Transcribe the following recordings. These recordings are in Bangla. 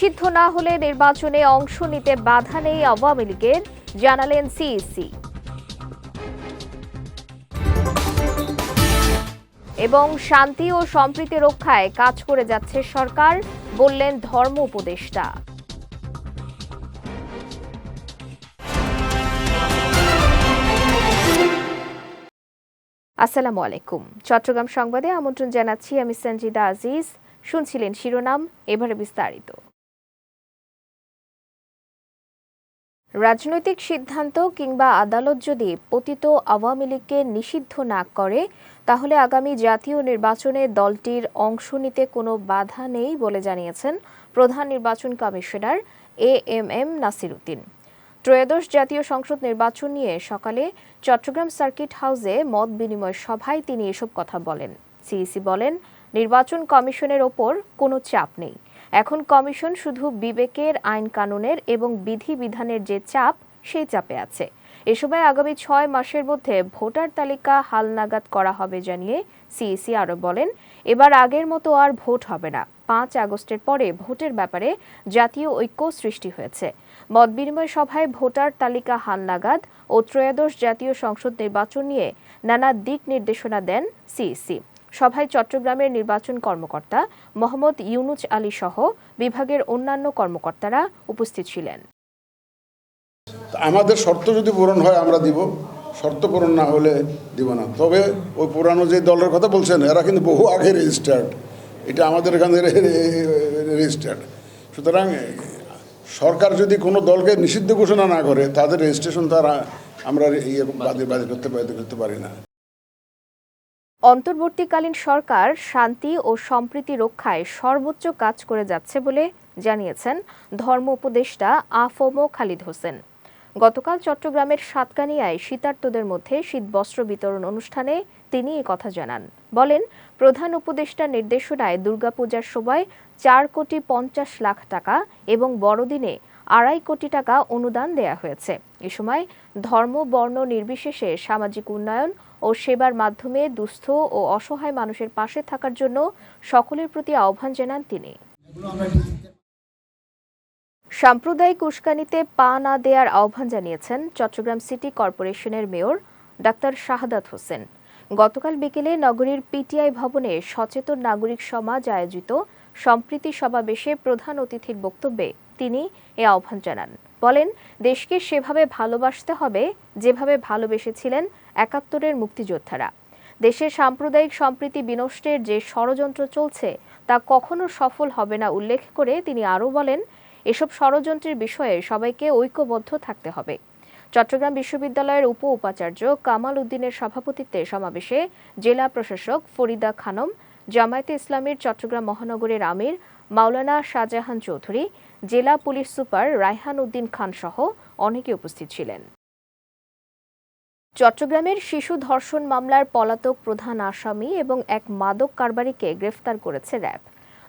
নিষিদ্ধ না হলে নির্বাচনে অংশ নিতে বাধা নেই আওয়ামী লীগের, জানালেন সিইসি। এবং শান্তি ও সম্প্রীতি রক্ষায় কাজ করে যাচ্ছে সরকার, বললেন ধর্ম উপদেষ্টা। আসসালামু আলাইকুম। চট্টগ্রাম সংবাদে আমন্ত্রণ জানাচ্ছি আমি সঞ্জিদা আজিজ। শুনছিলেন শিরোনাম, এবারে বিস্তারিত। রাজনৈতিক সিদ্ধান্ত কিংবা আদালত যদি পতিত আওয়ামী লীগকে নিষিদ্ধ না করে, তাহলে আগামী জাতীয় নির্বাচনে দলটির অংশ নিতে কোনো বাধা নেই বলে জানিয়েছেন প্রধান নির্বাচন commissioner A M M Nasir Uddin ত্রয়োদশ জাতীয় সংসদ নির্বাচন নিয়ে সকালে চট্টগ্রাম সার্কিট হাউসে মত বিনিময় সভায় তিনি এসব কথা বলেন। সিইসি বলেন, নির্বাচন কমিশনের ওপর কোনো চাপ নেই। এখন কমিশন শুধু বিবেকের আইন কানুনের এবং বিধিবিধানের যে চাপ, সেই চাপে আছে। এ সময় আগামী ছয় মাসের মধ্যে ভোটার তালিকা হালনাগাদ করা হবে জানিয়ে সিইসি আরও বলেন, এবার আগের মতো আর ভোট হবে না। পাঁচ আগস্টের পরে ভোটের ব্যাপারে জাতীয় ঐক্য সৃষ্টি হয়েছে। মত বিনিময় সভায় ভোটার তালিকা হালনাগাদ ও ত্রয়োদশ জাতীয় সংসদ নির্বাচন নিয়ে নানা দিক নির্দেশনা দেন সিইসি। সভায় চট্টগ্রামের নির্বাচন কর্মকর্তা মোহাম্মদ ইউনুচ আলী সহ বিভাগের অন্যান্য কর্মকর্তারা উপস্থিত ছিলেন। আমাদের শর্ত যদি পূরণ হয় আমরা দিব। শর্ত পূরণ না হলে দিব না। তবে ওই পুরানো যে দলের কথা বলছেন, এরা কিন্তু বহু আগে রেজিস্টার্ড এটা আমাদের এখানে রেজিস্টার্ড সুতরাং সরকার যদি কোনো দলকে নিষিদ্ধ ঘোষণা না করে, তাদের রেজিস্ট্রেশন তারা আমরা ইয়ে বাদে বাদে করতে বাধ্য করতে পারি না। অন্তর্বর্তীকালীন সরকার শান্তি ও সম্প্রীতি রক্ষায় সর্বোচ্চ কাজ করে যাচ্ছে বলে জানিয়েছেন ধর্ম উপদেষ্টা আফমো খালিদ হোসেন। গতকাল চট্টগ্রামের সাতকানিয়ায় শীতার্তদের মধ্যে শীতবস্ত্র বিতরণ অনুষ্ঠানে তিনি কথা জানান। বলেন, প্রধান উপদেষ্টার নির্দেশনায় দুর্গাপূজার সময় চার কোটি পঞ্চাশ লাখ টাকা এবং বড়দিনে আড়াই কোটি টাকা অনুদান দেয়া হয়েছে। এ সময় ধর্ম, বর্ণ নির্বিশেষে সামাজিক উন্নয়ন ও সেবার মাধ্যমে দুস্থ ও অসহায় মানুষের পাশে থাকার জন্য সকলের প্রতি আহ্বান জানান তিনি। সাম্প্রদায়িক উস্কানিতে পা না দেওয়ার আহ্বান জানিয়েছেন চট্টগ্রাম সিটি কর্পোরেশনের মেয়র ডাক্তার শাহাদাত হোসেন। গতকাল বিকেলে নগরীর পিটিআই ভবনে সচেতন নাগরিক সমাজ আয়োজিত সম্প্রীতি সমাবেশে প্রধান অতিথির বক্তব্যে তিনি এ আহ্বান জানান। বলেন, দেশকে সেভাবে ভালোবাসতে হবে, যেভাবে ভালোবেসেছিলেন একাত্তরের মুক্তিযোদ্ধারা। দেশের সাম্প্রদায়িক সম্প্রীতি বিনষ্টের যে ষড়যন্ত্র চলছে, তা কখনো সফল হবে না উল্লেখ করে তিনি আরও বলেন, এসব ষড়যন্ত্রের বিষয়ে সবাইকে ঐক্যবদ্ধ থাকতে হবে। চট্টগ্রাম বিশ্ববিদ্যালয়ের উপ উপাচার্য কামাল উদ্দিনের সভাপতিত্বে সমাবেশে জেলা প্রশাসক ফরিদা খানম, জামায়াতে ইসলামীর চট্টগ্রাম মহানগরের আমির মাওলানা শাহজাহান চৌধুরী জেলা পুলিশ সুপার রায়হান উদ্দিন খান সহ অনেকে উপস্থিত ছিলেন। চট্টগ্রামের শিশু ধর্ষণ মামলার পলাতক প্রধান আসামি এবং এক মাদক কারবারিকে গ্রেফতার করেছে র্যাব।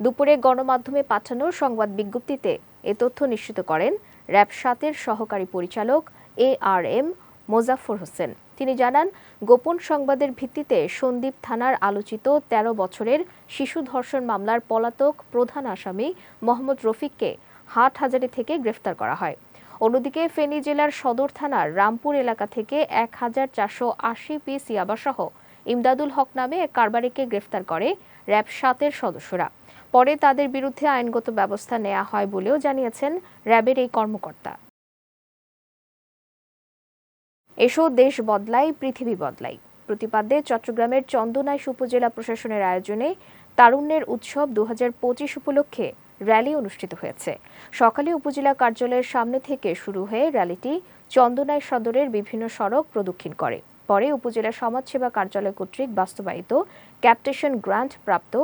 দুপুরে গণমাধ্যমে পাঠানো সংবাদ বিজ্ঞপ্তিতে এ তথ্য নিশ্চিত করেন র্যাব সাতের সহকারী পরিচালক A R M Mozaffar Hossain. তিনি জানান, গোপন সংবাদের ভিত্তিতে সন্দ্বীপ থানার আলোচিত ১৩ বছরের শিশু ধর্ষণ মামলার পলাতক প্রধান আসামি মোহাম্মদ রফিককে হাটহাজারি থেকে গ্রেফতার করা হয়। অন্যদিকে ফেনী জেলার সদর থানার রামপুর এলাকা থেকে এক হাজার চারশো আশি পিস ইয়াবাসহ ইমদাদুল হক নামে এক কারবারিকে গ্রেফতার করে র্যাব সাতের সদস্যরা। পরে তাদের বিরুদ্ধে আইনগত ব্যবস্থা নেওয়া হয় বলেও জানিয়েছেন র্যাবের এই কর্মকর্তা। এসো দেশ বদলাই, পৃথিবী বদলাই। প্রতিপাদ্যে চট্টগ্রামের চন্দনাইশ উপজেলা প্রশাসনের আয়োজনে তারুণ্যের উৎসব দু হাজার পঁচিশ উপলক্ষে র্যালি অনুষ্ঠিত হয়েছে। সকালে উপজেলা কার্যালয়ের সামনে থেকে শুরু হয়ে র্যালিটি চন্দনাই সদরের বিভিন্ন সড়ক প্রদক্ষিণ করে। পরে উপজেলা সমাজসেবা কার্যালয় কর্তৃক বাস্তবায়িত ক্যাপটেশন গ্রান্ট প্রাপ্ত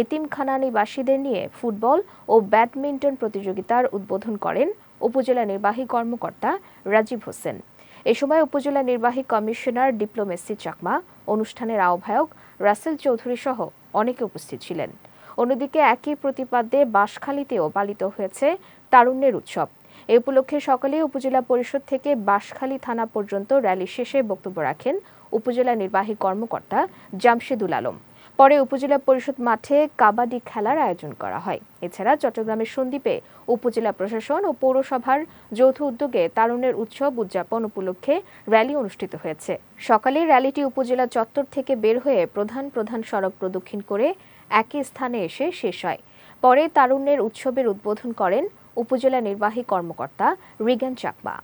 এতিমখানা নিবাসীদের নিয়ে ফুটবল ও ব্যাডমিন্টন প্রতিযোগিতার উদ্বোধন করেন উপজেলা নির্বাহী কর্মকর্তা রাজীব হোসেন। এ সময় উপজেলা নির্বাহী কমিশনার ডিপ্লোমেসি চাকমা, অনুষ্ঠানের আহ্বায়ক রাসেল চৌধুরী সহ অনেকে উপস্থিত ছিলেন। অন্যদিকে একই প্রতিপাদ্যে বাঁশখালীতেও পালিত হয়েছে তারুণ্যের উৎসব। এ উপলক্ষে সকালে উপজেলা পরিষদ থেকে বাঁশখালী থানা পর্যন্ত র্যালি শেষে বক্তব্য রাখেন উপজেলা নির্বাহী কর্মকর্তা জামশেদুল আলম। পরে উপজেলা পরিষদ মাঠে কাবাডি খেলার আয়োজন করা হয়। এছাড়া চট্টগ্রামের সন্দ্বীপে উপজেলা প্রশাসন ও পৌরসভার যৌথ উদ্যোগে তারুণের উৎসব উদযাপন উপলক্ষে র্যালি অনুষ্ঠিত হয়েছে। সকালে র্যালিটি উপজেলা চত্বর থেকে বের হয়ে প্রধান প্রধান সড়ক প্রদক্ষিণ করে একই স্থানে এসে শেষ হয়। পরে তারুণ্যের উৎসবের উদ্বোধন করেন উপজেলা নির্বাহী কর্মকর্তা রিগান চাকমা।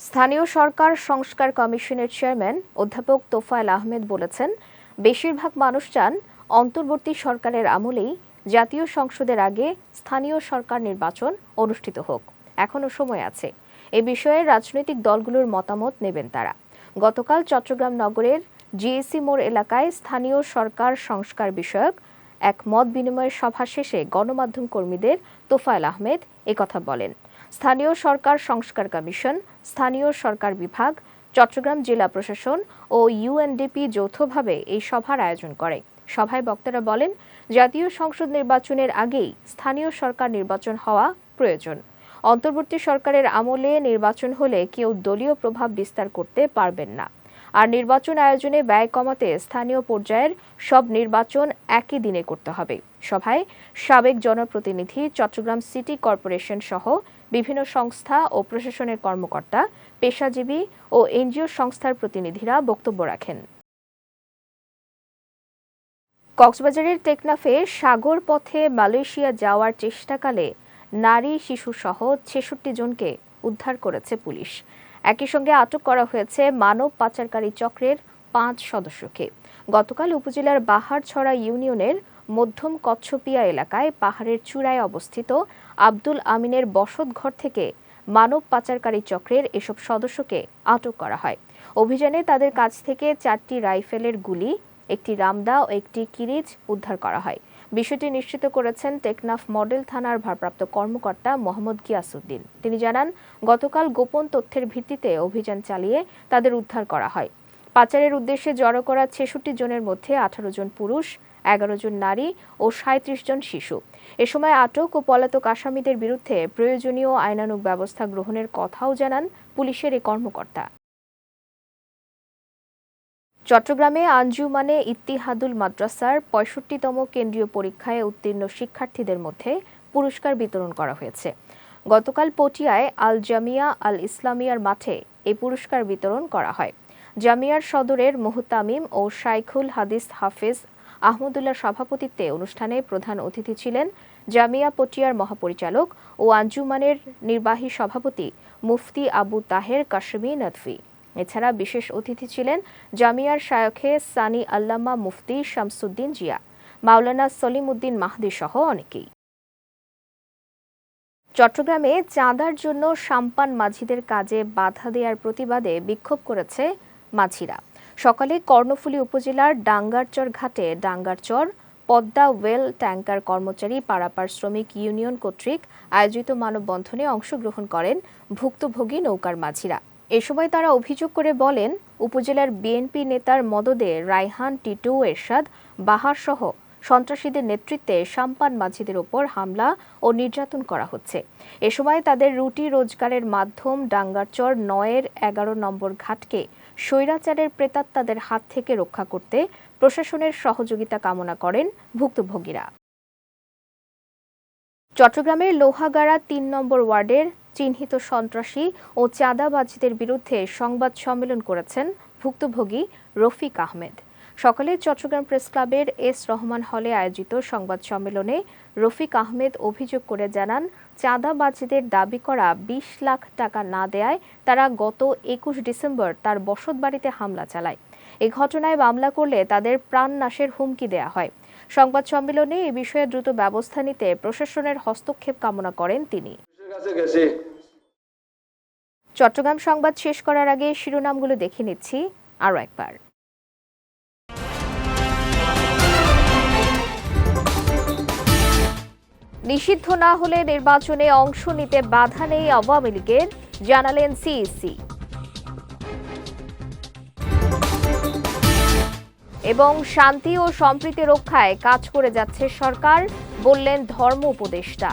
স্থানীয় সরকার সংস্কার কমিশনের চেয়ারম্যান অধ্যাপক তোফায়েল আহমেদ বলেছেন, বেশিরভাগ মানুষ চান অন্তর্বর্তী সরকারের আমলেই জাতীয় সংসদের আগে স্থানীয় সরকার নির্বাচন অনুষ্ঠিত হোক। এখনও সময় আছে। এ বিষয়ে রাজনৈতিক দলগুলোর মতামত নেবেন তারা। গতকাল চট্টগ্রাম নগরের জিএসি মোড় এলাকায় স্থানীয় সরকার সংস্কার বিষয়ক এক মত বিনিময় সভা শেষে গণমাধ্যম কর্মীদের তোফায়েল আহমেদ একথা বলেন। স্থানীয় সরকার সংস্কার কমিশন, স্থানীয় সরকার বিভাগ, চট্টগ্রাম জেলা প্রশাসন ও ইউএনডিপি যৌথভাবে এই সভার আয়োজন করে। সভায় বক্তারা বলেন, জাতীয় সংসদ নির্বাচনের আগেই স্থানীয় সরকার নির্বাচন হওয়া প্রয়োজন। অন্তর্বর্তী সরকারের আমলে নির্বাচন হলে কেউ দলীয় প্রভাব বিস্তার করতে পারবেন না। আর নির্বাচন আয়োজনে ব্যয় কমাতে স্থানীয় পর্যায়ের সব নির্বাচন একই দিনে করতে হবে। সভায় সাবেক জনপ্রতিনিধি চট্টগ্রাম সিটি কর্পোরেশন সহ বিভিন্ন সংস্থা ও প্রশাসনের কর্মকর্তা, পেশাজীবী ও এনজিও সংস্থার প্রতিনিধিরা বক্তব্য রাখেন। কক্সবাজারের টেকনাফে সাগর পথে মালয়েশিয়া যাওয়ার চেষ্টাকালে নারী, শিশুসহ ছেষট্টি জনকে উদ্ধার করেছে পুলিশ। একই সঙ্গে আটক করা হয়েছে মানব পাচারকারী চক্রের পাঁচ সদস্যকে। গতকাল উপজেলার বাহারছড়া ইউনিয়নের মধ্যম কচ্ছপিয়া এলাকায় পাহাড়ের চূড়ায় অবস্থিত আব্দুল আমিনের বসতঘর থেকে মানব পাচারকারী চক্রের এসব সদস্যকে আটক করা হয়। অভিযানে তাদের কাছ থেকে চারটি রাইফেলের গুলি, একটি রামদা ও একটি কিরিচ উদ্ধার করা হয়। বিষয়টি নিশ্চিত করেছেন টেকনাফ মডেল থানার ভারপ্রাপ্ত কর্মকর্তা মোহাম্মদ গিয়াসুদ্দিন তিনি জানান, গতকাল গোপন তথ্যের ভিত্তিতে অভিযান চালিয়ে তাদের উদ্ধার করা হয়। পাচারের উদ্দেশ্যে জড়ো করা ছেষট্টি জনের মধ্যে আঠারো জন পুরুষ, এগারো জন নারী ও সাঁত্রিশ জন শিশু। এ সময় আটক ও পলাতক আসামিদের বিরুদ্ধে প্রয়োজনীয় আইনানুগ ব্যবস্থা গ্রহণের কথাও জানান পুলিশের এই কর্মকর্তা। চট্টগ্রামে আঞ্জুমানে ইত্তিহাদুল মাদ্রাসার পঁয়ষট্টিতম কেন্দ্রীয় পরীক্ষায় উত্তীর্ণ শিক্ষার্থীদের মধ্যে পুরস্কার বিতরণ করা হয়েছে। গতকাল পটিয়ায় আল জামিয়া আল ইসলামিয়ার মাঠে এই পুরস্কার বিতরণ করা হয়। জামিয়ার সদরের মুহতামিম ও শাইখুল হাদিস হাফেজ আহমদুল্লাহ সভাপতিত্বে অনুষ্ঠানে প্রধান অতিথি ছিলেন জামিয়া পটিয়ার মহাপরিচালক ও আঞ্জুমানের নির্বাহী সভাপতি মুফতি আবু তাহের কাশমি নদভি। এছাড়া বিশেষ অতিথি ছিলেন জামিয়ার শায়খে সানি আল্লামা মুফতি শামসুদ্দিন জিয়া, মাওলানা সলিম উদ্দিন মাহদি সহ অনেকেই। চট্টগ্রামে চাঁদার জন্য সাম্পান মাঝিদের কাজে বাধা দেওয়ার প্রতিবাদে বিক্ষোভ করেছে মাঝিরা। সকালে কর্ণফুলী উপজেলার ডাঙ্গারচর ঘাটে ডাঙ্গারচর পদ্মা ওয়েল ট্যাঙ্কার কর্মচারী পারাপার শ্রমিক ইউনিয়ন কর্তৃক আয়োজিত মানববন্ধনে অংশগ্রহণ করেন ভুক্তভোগী নৌকার মাঝিরা। এ সময় তারা অভিযোগ করে বলেন, উপজেলার বিএনপি নেতার মদদে রায়হান, টিটু, এরশাদ, বাহার সহ সন্ত্রাসীদের নেতৃত্বে সাম্পান মাঝিদের ওপর হামলা ও নির্যাতন করা হচ্ছে। এ সময় তাদের রুটি রোজগারের মাধ্যম ডাঙ্গারচর নয়ের এগারো নম্বর ঘাটকে স্বৈরাচারের প্রেতাত্মাদের হাত থেকে রক্ষা করতে প্রশাসনের সহযোগিতা কামনা করেন ভুক্তভোগীরা। চট্টগ্রামের লোহাগাড়া তিন নম্বর ওয়ার্ডের চিহ্নিত সন্ত্রাসী ও চাঁদাবাজিদের বিরুদ্ধে সংবাদ সম্মেলন করেছেন ভুক্তভোগী রফিক আহমেদ। সকালে চট্টগ্রাম প্রেস ক্লাবের এস রহমান হলে আয়োজিত সংবাদ সম্মেলনে রফিক আহমেদ অভিযোগ করে জানান, চাঁদাবাজিদের দাবি করা বিশ লাখ টাকা না দেয়ায় তারা গত একুশ ডিসেম্বর তার বসত বাড়িতে হামলা চালায়। এ ঘটনায় মামলা করলে তাদের প্রাণ নাশের হুমকি দেয়া হয়। সংবাদ সম্মেলনে এ বিষয়ে দ্রুত ব্যবস্থা নিতে প্রশাসনের হস্তক্ষেপ কামনা করেন তিনি। চট্টগ্রাম সংবাদ শেষ করার আগে শিরোনামগুলো দেখে নিচ্ছি আরও একবার। নিষিদ্ধ না হলে নির্বাচনে অংশ নিতে বাধা নেই আওয়ামী লীগের, জানালেন সিইসি। এবং শান্তি ও সম্প্রীতি রক্ষায় কাজ করে যাচ্ছে সরকার, বললেন ধর্ম উপদেষ্টা।